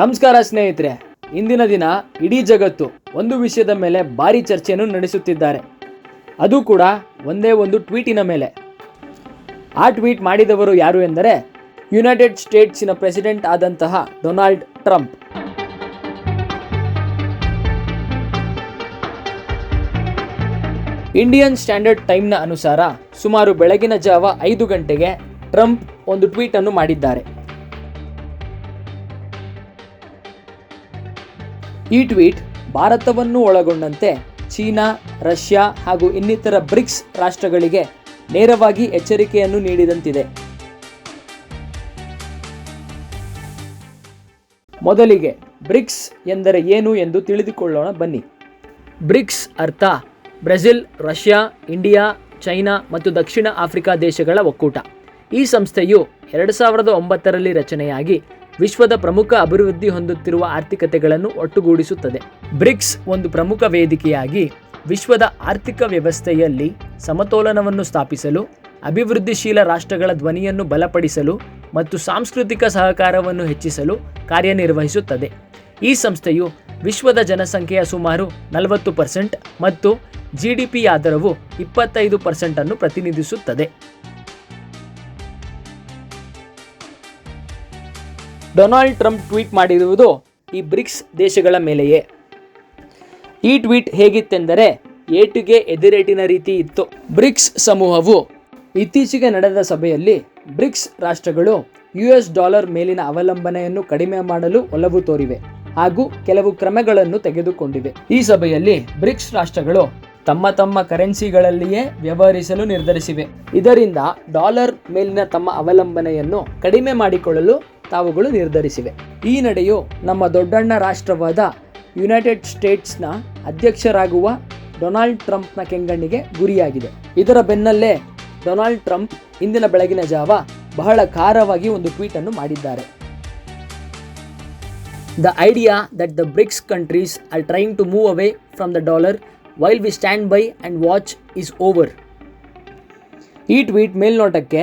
ನಮಸ್ಕಾರ ಸ್ನೇಹಿತರೆ. ಇಂದಿನ ದಿನ ಇಡೀ ಜಗತ್ತು ಒಂದು ವಿಷಯದ ಮೇಲೆ ಭಾರಿ ಚರ್ಚೆಯನ್ನು ನಡೆಸುತ್ತಿದ್ದಾರೆ. ಅದು ಕೂಡ ಒಂದೇ ಒಂದು ಟ್ವೀಟಿನ ಮೇಲೆ. ಆ ಟ್ವೀಟ್ ಮಾಡಿದವರು ಯಾರು ಎಂದರೆ ಯುನೈಟೆಡ್ ಸ್ಟೇಟ್ಸಿನ ಪ್ರೆಸಿಡೆಂಟ್ ಆದಂತಹ ಡೊನಾಲ್ಡ್ ಟ್ರಂಪ್. ಇಂಡಿಯನ್ ಸ್ಟ್ಯಾಂಡರ್ಡ್ ಟೈಮ್ನ ಅನುಸಾರ ಸುಮಾರು ಬೆಳಗಿನ ಜಾವ ಐದು ಗಂಟೆಗೆ ಟ್ರಂಪ್ ಒಂದು ಟ್ವೀಟನ್ನು ಮಾಡಿದ್ದಾರೆ. ಈ ಟ್ವೀಟ್ ಭಾರತವನ್ನು ಒಳಗೊಂಡಂತೆ ಚೀನಾ, ರಷ್ಯಾ ಹಾಗೂ ಇನ್ನಿತರ ಬ್ರಿಕ್ಸ್ ರಾಷ್ಟ್ರಗಳಿಗೆ ನೇರವಾಗಿ ಎಚ್ಚರಿಕೆಯನ್ನು ನೀಡಿದಂತಿದೆ. ಮೊದಲಿಗೆ ಬ್ರಿಕ್ಸ್ ಎಂದರೆ ಏನು ಎಂದು ತಿಳಿದುಕೊಳ್ಳೋಣ, ಬನ್ನಿ. ಬ್ರಿಕ್ಸ್ ಅರ್ಥ ಬ್ರೆಜಿಲ್, ರಷ್ಯಾ, ಇಂಡಿಯಾ, ಚೈನಾ ಮತ್ತು ದಕ್ಷಿಣ ಆಫ್ರಿಕಾ ದೇಶಗಳ ಒಕ್ಕೂಟ. ಈ ಸಂಸ್ಥೆಯು ಎರಡು ಸಾವಿರದ ಒಂಬತ್ತರಲ್ಲಿ ರಚನೆಯಾಗಿ ವಿಶ್ವದ ಪ್ರಮುಖ ಅಭಿವೃದ್ಧಿ ಹೊಂದುತ್ತಿರುವ ಆರ್ಥಿಕತೆಗಳನ್ನು ಒಟ್ಟುಗೂಡಿಸುತ್ತದೆ. ಬ್ರಿಕ್ಸ್ ಒಂದು ಪ್ರಮುಖ ವೇದಿಕೆಯಾಗಿ ವಿಶ್ವದ ಆರ್ಥಿಕ ವ್ಯವಸ್ಥೆಯಲ್ಲಿ ಸಮತೋಲನವನ್ನು ಸ್ಥಾಪಿಸಲು, ಅಭಿವೃದ್ಧಿಶೀಲ ರಾಷ್ಟ್ರಗಳ ಧ್ವನಿಯನ್ನು ಬಲಪಡಿಸಲು ಮತ್ತು ಸಾಂಸ್ಕೃತಿಕ ಸಹಕಾರವನ್ನು ಹೆಚ್ಚಿಸಲು ಕಾರ್ಯನಿರ್ವಹಿಸುತ್ತದೆ. ಈ ಸಂಸ್ಥೆಯು ವಿಶ್ವದ ಜನಸಂಖ್ಯೆಯ ಸುಮಾರು ನಲವತ್ತು ಪರ್ಸೆಂಟ್ ಮತ್ತು ಜಿ ಡಿ ಪಿ ಆಧಾರವು ಇಪ್ಪತ್ತೈದು ಪರ್ಸೆಂಟನ್ನು ಪ್ರತಿನಿಧಿಸುತ್ತದೆ. ಡೊನಾಲ್ಡ್ ಟ್ರಂಪ್ ಟ್ವೀಟ್ ಮಾಡಿರುವುದು ಈ ಬ್ರಿಕ್ಸ್ ದೇಶಗಳ ಮೇಲೆಯೇ. ಈ ಟ್ವೀಟ್ ಹೇಗಿತ್ತೆಂದರೆ ಏಟಿಗೆ ಎದುರೇಟಿನ ರೀತಿ ಇತ್ತು. ಬ್ರಿಕ್ಸ್ ಸಮೂಹವು ಇತ್ತೀಚೆಗೆ ನಡೆದ ಸಭೆಯಲ್ಲಿ ಬ್ರಿಕ್ಸ್ ರಾಷ್ಟ್ರಗಳು ಯು ಎಸ್ ಡಾಲರ್ ಮೇಲಿನ ಅವಲಂಬನೆಯನ್ನು ಕಡಿಮೆ ಮಾಡಲು ಒಲವು ತೋರಿವೆ ಹಾಗೂ ಕೆಲವು ಕ್ರಮಗಳನ್ನು ತೆಗೆದುಕೊಂಡಿವೆ. ಈ ಸಭೆಯಲ್ಲಿ ಬ್ರಿಕ್ಸ್ ರಾಷ್ಟ್ರಗಳು ತಮ್ಮ ತಮ್ಮ ಕರೆನ್ಸಿಗಳಲ್ಲಿಯೇ ವ್ಯವಹರಿಸಲು ನಿರ್ಧರಿಸಿವೆ. ಇದರಿಂದ ಡಾಲರ್ ಮೇಲಿನ ತಮ್ಮ ಅವಲಂಬನೆಯನ್ನು ಕಡಿಮೆ ಮಾಡಿಕೊಳ್ಳಲು ತಾವುಗಳು ನಿರ್ಧರಿಸಿವೆ. ಈ ನಡೆಯು ನಮ್ಮ ದೊಡ್ಡಣ್ಣ ರಾಷ್ಟ್ರವಾದ ಯುನೈಟೆಡ್ ಸ್ಟೇಟ್ಸ್ನ ಅಧ್ಯಕ್ಷರಾಗುವ ಡೊನಾಲ್ಡ್ ಟ್ರಂಪ್ನ ಕೆಂಗಣ್ಣಿಗೆ ಗುರಿಯಾಗಿದೆ. ಇದರ ಬೆನ್ನಲ್ಲೇ ಡೊನಾಲ್ಡ್ ಟ್ರಂಪ್ ಇಂದಿನ ಬೆಳಗಿನ ಜಾವ ಬಹಳ ಖಾರವಾಗಿ ಒಂದು ಟ್ವೀಟ್ ಅನ್ನು ಮಾಡಿದ್ದಾರೆ. The idea that the BRICS countries are trying to move away from the dollar while we stand by and watch is over. ಈ ಟ್ವೀಟ್ ಮೇಲ್ನೋಟಕ್ಕೆ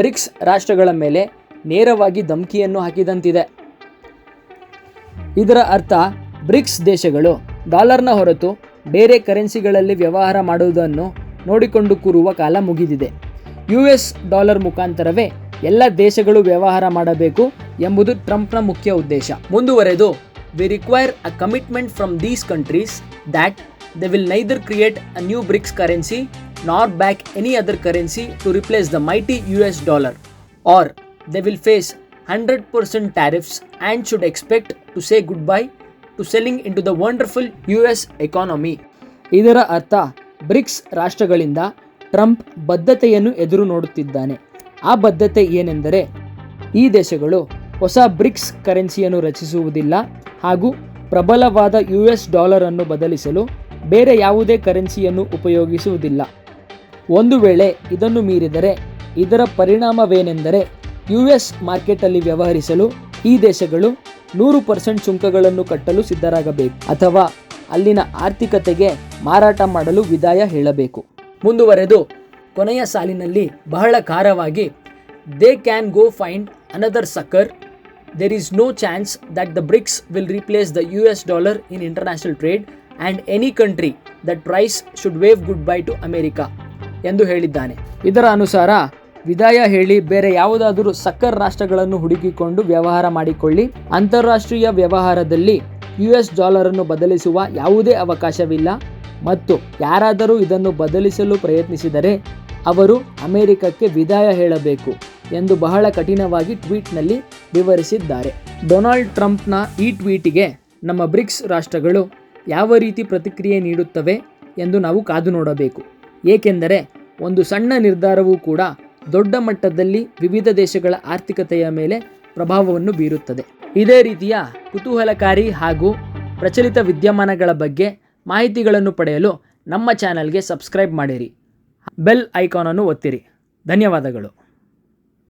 ಬ್ರಿಕ್ಸ್ ರಾಷ್ಟ್ರಗಳ ಮೇಲೆ ನೇರವಾಗಿ ಧಮಕಿಯನ್ನು ಹಾಕಿದಂತಿದೆ. ಇದರ ಅರ್ಥ, ಬ್ರಿಕ್ಸ್ ದೇಶಗಳು ಡಾಲರ್ನ ಹೊರತು ಬೇರೆ ಕರೆನ್ಸಿಗಳಲ್ಲಿ ವ್ಯವಹಾರ ಮಾಡುವುದನ್ನು ನೋಡಿಕೊಂಡು ಕೂರುವ ಕಾಲ ಮುಗಿದಿದೆ. ಯು ಎಸ್ ಡಾಲರ್ ಮುಖಾಂತರವೇ ಎಲ್ಲ ದೇಶಗಳು ವ್ಯವಹಾರ ಮಾಡಬೇಕು ಎಂಬುದು ಟ್ರಂಪ್ನ ಮುಖ್ಯ ಉದ್ದೇಶ. ಮುಂದುವರೆದು we require a commitment from these countries that they will neither create a new BRICS currency not back any other currency to replace the mighty U S dollar or will face hundred percent tariffs and should expect to say selling into the wonderful U S economy ಇದರ ಅರ್ಥ, BRICS ರಾಷ್ಟ್ರಗಳಿಂದ Trump ಬದ್ಧತೆಯನ್ನು ಎದುರು ನೋಡುತ್ತಿದ್ದಾನೆ. ಆ ಬದ್ಧತೆ ಏನೆಂದರೆ, ಈ ದೇಶಗಳು ಹೊಸ ಬ್ರಿಕ್ಸ್ ಕರೆನ್ಸಿಯನ್ನು ರಚಿಸುವುದಿಲ್ಲ ಹಾಗೂ ಪ್ರಬಲವಾದ ಯು ಎಸ್ ಡಾಲರ್ ಅನ್ನು ಬದಲಿಸಲು ಬೇರೆ ಯಾವುದೇ ಕರೆನ್ಸಿಯನ್ನು ಉಪಯೋಗಿಸುವುದಿಲ್ಲ. ಒಂದು ವೇಳೆ ಇದನ್ನು ಮೀರಿದರೆ, ಇದರ ಪರಿಣಾಮವೇನೆಂದರೆ ಯು ಎಸ್ ಮಾರ್ಕೆಟಲ್ಲಿ ವ್ಯವಹರಿಸಲು ಈ ದೇಶಗಳು ನೂರು ಪರ್ಸೆಂಟ್ ಸುಂಕಗಳನ್ನು ಕಟ್ಟಲು ಸಿದ್ಧರಾಗಬೇಕು ಅಥವಾ ಅಲ್ಲಿನ ಆರ್ಥಿಕತೆಗೆ ಮಾರಾಟ ಮಾಡಲು ವಿದಾಯ ಹೇಳಬೇಕು. ಮುಂದುವರೆದು, ಕೊನೆಯ ಸಾಲಿನಲ್ಲಿ ಬಹಳ ಖಾರವಾಗಿ they can go find another sucker there is no chance that the BRICS will replace the U S dollar in international trade and any country that price should wave good bye to America ಎಂದು ಹೇಳಿದ್ದಾನೆ. ಇದರ ಅನುಸಾರ ವಿದಾಯ ಹೇಳಿ, ಬೇರೆ ಯಾವುದಾದರೂ ಸಕ್ಕರ್ ರಾಷ್ಟ್ರಗಳನ್ನು ಹುಡುಕಿಕೊಂಡು ವ್ಯವಹಾರ ಮಾಡಿಕೊಳ್ಳಿ. ಅಂತಾರಾಷ್ಟ್ರೀಯ ವ್ಯವಹಾರದಲ್ಲಿ ಯು ಎಸ್ ಡಾಲರನ್ನು ಬದಲಿಸುವ ಯಾವುದೇ ಅವಕಾಶವಿಲ್ಲ. ಮತ್ತು ಯಾರಾದರೂ ಇದನ್ನು ಬದಲಿಸಲು ಪ್ರಯತ್ನಿಸಿದರೆ ಅವರು ಅಮೆರಿಕಕ್ಕೆ ವಿದಾಯ ಹೇಳಬೇಕು ಎಂದು ಬಹಳ ಕಠಿಣವಾಗಿ ಟ್ವೀಟ್ನಲ್ಲಿ ವಿವರಿಸಿದ್ದಾರೆ. ಡೊನಾಲ್ಡ್ ಟ್ರಂಪ್ನ ಈ ಟ್ವೀಟಿಗೆ ನಮ್ಮ ಬ್ರಿಕ್ಸ್ ರಾಷ್ಟ್ರಗಳು ಯಾವ ರೀತಿ ಪ್ರತಿಕ್ರಿಯೆ ನೀಡುತ್ತವೆ ಎಂದು ನಾವು ಕಾದು ನೋಡಬೇಕು. ಏಕೆಂದರೆ ಒಂದು ಸಣ್ಣ ನಿರ್ಧಾರವೂ ಕೂಡ ದೊಡ್ಡ ಮಟ್ಟದಲ್ಲಿ ವಿವಿಧ ದೇಶಗಳ ಆರ್ಥಿಕತೆಯ ಮೇಲೆ ಪ್ರಭಾವವನ್ನು ಬೀರುತ್ತದೆ. ಇದೇ ರೀತಿಯ ಕುತೂಹಲಕಾರಿ ಹಾಗೂ ಪ್ರಚಲಿತ ವಿದ್ಯಮಾನಗಳ ಬಗ್ಗೆ ಮಾಹಿತಿಗಳನ್ನು ಪಡೆಯಲು ನಮ್ಮ ಚಾನಲ್ಗೆ ಸಬ್ಸ್ಕ್ರೈಬ್ ಮಾಡಿರಿ. ಬೆಲ್ ಐಕಾನನ್ನು ಒತ್ತಿರಿ. ಧನ್ಯವಾದಗಳು.